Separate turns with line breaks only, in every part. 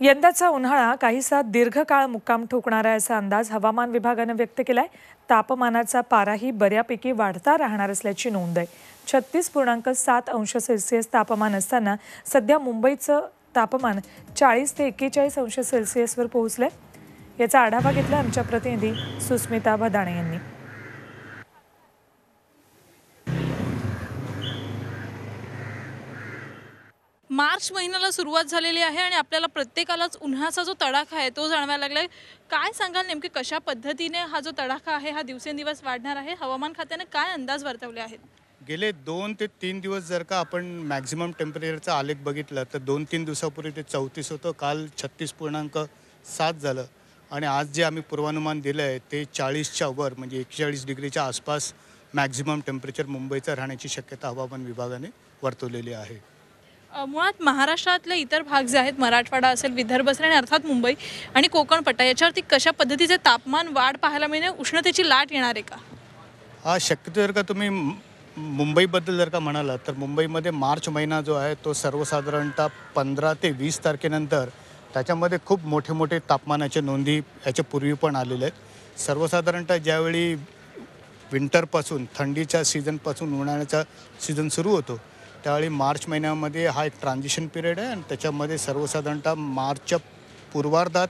यंदाचा उन्हाळा काहीसा दीर्घकाळ मुक्काम ठोकणारा असा अंदाज हवामान विभागानं व्यक्त केलाय. तापमानाचा पाराही बऱ्यापैकी वाढता राहणार असल्याची नोंद आहे. छत्तीस पूर्णांक सात अंश सेल्सिअस तापमान असताना सध्या मुंबईचं तापमान चाळीस ते एक्केचाळीस अंश सेल्सिअसवर पोहोचलंय. याचा आढावा घेतला आमच्या प्रतिनिधी सुस्मिता भदाणे यांनी.
मार्च महिन्याला सुरुवात झालेली आहे आणि आपल्याला प्रत्येकालाच उन्हाचा जो तडाखा आहे तो जाणवायला लागलाय. काय सांगाल नेमके कशा पद्धतीने हा जो तडाखा आहे हा दिवसेंदिवस वाढणार आहे? हवामान खात्याने काय अंदाज वर्तवले आहेत?
गेले दोन ते तीन दिवस जर का आपण मॅक्झिमम टेम्परेचरचा आलेख बघितला तर दोन तीन दिवसापूर्वी ते चौतीस होतं काल छत्तीस पूर्णांक सात झालं. आणि आज जे आम्ही पूर्वानुमान दिलं आहे ते चाळीसच्या वर म्हणजे एकेचाळीस डिग्रीच्या आसपास मॅक्झिमम टेम्परेचर मुंबईचं राहण्याची शक्यता हवामान विभागाने वर्तवलेली आहे.
मुळात महाराष्ट्रातले इतर भाग जे आहेत मराठवाडा असेल विदर्भ असेल आणि अर्थात मुंबई आणि कोकण पट्टा याच्यावरती कशा पद्धतीचे तापमान वाढ पाहायला मिळणे उष्णतेची लाट येणार आहे का?
हा शक्यतो जर का तुम्ही मुंबईबद्दल जर का म्हणाला तर मुंबईमध्ये मार्च महिना जो आहे तो सर्वसाधारणतः पंधरा ते वीस तारखेनंतर त्याच्यामध्ये खूप मोठे मोठे तापमानाच्या नोंदी याच्या पूर्वी पण आलेल्या आहेत. सर्वसाधारणतः ज्यावेळी विंटरपासून थंडीच्या सीझनपासून उन्हाळ्याचा सीझन सुरू होतो त्यावेळी मार्च महिन्यामध्ये हा एक ट्रान्झिशन पिरियड आहे आणि त्याच्यामध्ये सर्वसाधारणतः मार्चच्या पूर्वार्धात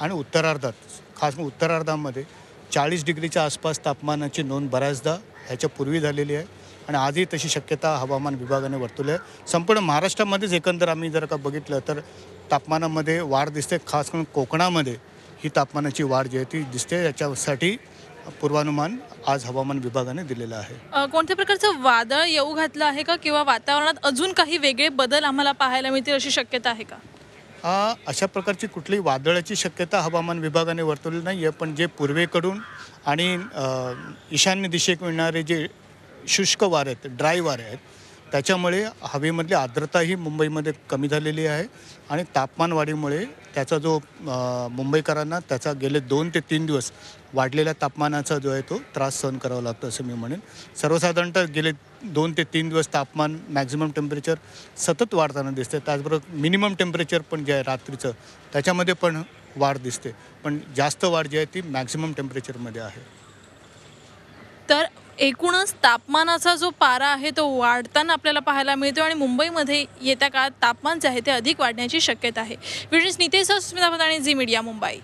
आणि उत्तरार्धात खास करून उत्तरार्धामध्ये चाळीस डिग्रीच्या आसपास तापमानाची नोंद बऱ्याचदा ह्याच्या पूर्वी झालेली आहे आणि आजही तशी शक्यता हवामान विभागाने वर्तवली आहे. संपूर्ण महाराष्ट्रामध्येच एकंदर आम्ही जर का बघितलं तर तापमानामध्ये वाढ दिसते खास करून कोकणामध्ये ही तापमानाची वाढ जी आहे ती दिसते. याच्यासाठी पूर्वानुमान आज हवामान विभागाने दिलेलं आहे.
अ, कोणत्या प्रकारचं वादळ येऊ घातलं आहे का किंवा वातावरणात अजून काही वेगळे बदल आम्हाला पाहायला मिळतील अशी शक्यता आहे का?
आ, अशा प्रकारची कुठलीही वादळाची शक्यता हवामान विभागाने वर्तवली नाही आहे पण जे पूर्वेकडून आणि अ, ईशान्य दिशेकडून येणारे जे शुष्क वारे आहेत ड्राय वारे आहेत त्याच्यामुळे हवेमधली आर्द्रताही मुंबईमध्ये कमी झालेली आहे आणि तापमान वाढीमुळे त्याचा जो मुंबईकरांना त्याचा गेले दोन ते तीन दिवस वाढलेल्या तापमानाचा जो आहे तो त्रास सहन करावा लागतो असं मी म्हणेन. सर्वसाधारणतः गेले दोन ते तीन दिवस तापमान मॅक्झिमम टेम्परेचर सतत वाढताना दिसते. त्याचबरोबर मिनिमम टेम्परेचर पण जे आहे रात्रीचं त्याच्यामध्ये पण वाढ दिसते. पण जास्त वाढ जी आहे ती मॅक्झिमम टेम्परेचरमध्ये आहे.
तर एकूणच तापमानाचा जो पारा आहे तो वाढताना आपल्याला पाहायला मिळतो आणि मुंबईमध्ये येत्या काळात तापमान जे आहे ते अधिक वाढण्याची शक्यता आहे. विशेष नितेश सुस्मिता आणि झी मीडिया मुंबई.